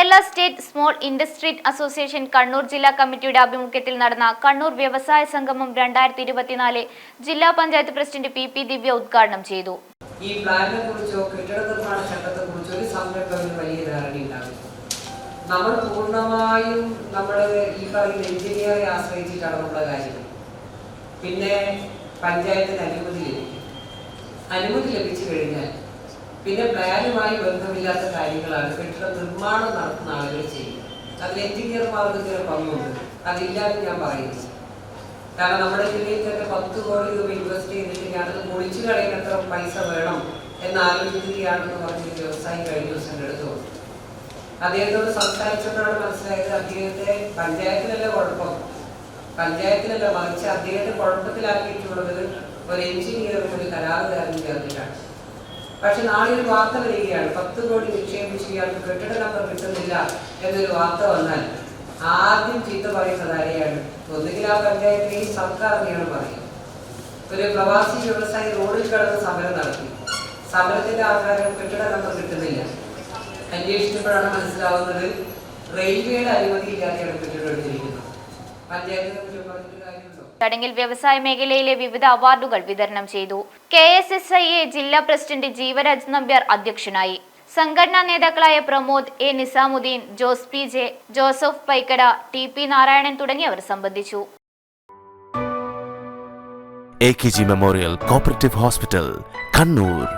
Kerala state small industry association Kannur ജില്ലാ കമ്മിറ്റിയുടെ ആഭിമുഖ്യത്തിൽ നടന്ന കണ്ണൂർ വ്യവസായ സംഗമം രണ്ടായിരത്തി ഇരുപത്തിനാല് ജില്ലാ panchayat president P P Divya ഉദ്ഘാടനം ചെയ്തു. ഈ പ്ലാനിനെ കുറിച്ചോ കെട്ടിട നിർമ്മാണ ചട്ടത്തെ കുറിച്ചോ ഒരു സംരംഭകന് വലിയ ധാരണയുണ്ടാകും നമ്മൾ പൂർണമായും നമ്മൾ ഈ പറയുന്ന എഞ്ചിനീയറെ ആശ്രയിച്ചിട്ടാണ് നമ്മുടെ കാര്യങ്ങൾ പിന്നെ പഞ്ചായത്തിന് അനുമതി ലഭിക്കും. അനുമതി ലഭിച്ചു കഴിഞ്ഞാൽ പിന്നെ പ്ലാനുമായി ബന്ധമില്ലാത്ത കാര്യങ്ങളാണ്. കെട്ടിട നിർമ്മാണം നടത്തുന്ന ആളുകൾ ചെയ്യുന്നത്. അതിൽ എഞ്ചിനീയർമാർക്ക് ചില പങ്കുണ്ട്. അതില്ലാതെ ഞാൻ പറയുന്നു കാരണം നമ്മുടെ ജില്ലയിൽ തന്നെ പത്ത് കോടി രൂപ ഇൻവെസ്റ്റ് ചെയ്തിട്ട് ഞാനത് പൊളിച്ചു കളയാൻ പൈസ വേണം എന്ന് ആലോചിക്കുകയാണെന്ന് പറഞ്ഞ് വ്യവസായി കഴിഞ്ഞ ദിവസം എടുത്തു അദ്ദേഹത്തോട് സംസാരിച്ചപ്പോഴാണ് മനസ്സിലായത് അദ്ദേഹത്തെ പഞ്ചായത്തിലല്ല കുഴപ്പം. പഞ്ചായത്തിലല്ല മറിച്ച് അദ്ദേഹത്തെ കുഴപ്പത്തിലാക്കിയിട്ടുള്ളത് ഒരു എഞ്ചിനീയറും ഒരു കരാറുകാരനും ചേർന്നിട്ടാണ്. പക്ഷെ നാളെ ഒരു വാർത്ത വരികയാണ്. പത്ത് കോടി നിക്ഷേപിച്ച് ഇയാൾക്ക് കെട്ടിട നമ്പർ കിട്ടുന്നില്ല എന്നൊരു വാർത്ത വന്നാൽ ആദ്യം ചീത്ത പറയുന്നത് ആരെയാണ്? ഒന്നുകിൽ ആ പഞ്ചായത്തിനെയും സർക്കാരിനെയാണ് പറയുക ഒരു പ്രവാസി വ്യവസായി റോഡിൽ കിടന്ന് സമരം നടത്തി. സമരത്തിന്റെ ആധാരം കെട്ടിട നമ്പർ കിട്ടുന്നില്ല. അന്വേഷിച്ചപ്പോഴാണ് മനസ്സിലാവുന്നത് റെയിൽവേയുടെ അനുമതി ഇല്ലാതെയാണ് കെട്ടിടം എടുത്തിരിക്കുന്നത്. ചടങ്ങിൽ വ്യവസായ മേഖലയിലെ വിവിധ അവാർഡുകൾ വിതരണം ചെയ്തു. K S S I A ജില്ലാ പ്രസിഡന്റ് ജീവരാജ് നമ്പ്യാർ അധ്യക്ഷനായി. സംഘടനാ നേതാക്കളായ Pramod A Nizamuddin Jose P J Joseph Paikkada T P Narayanan തുടങ്ങിയവർ സംബന്ധിച്ചു. A K G memorial cooperative hospital Kannur.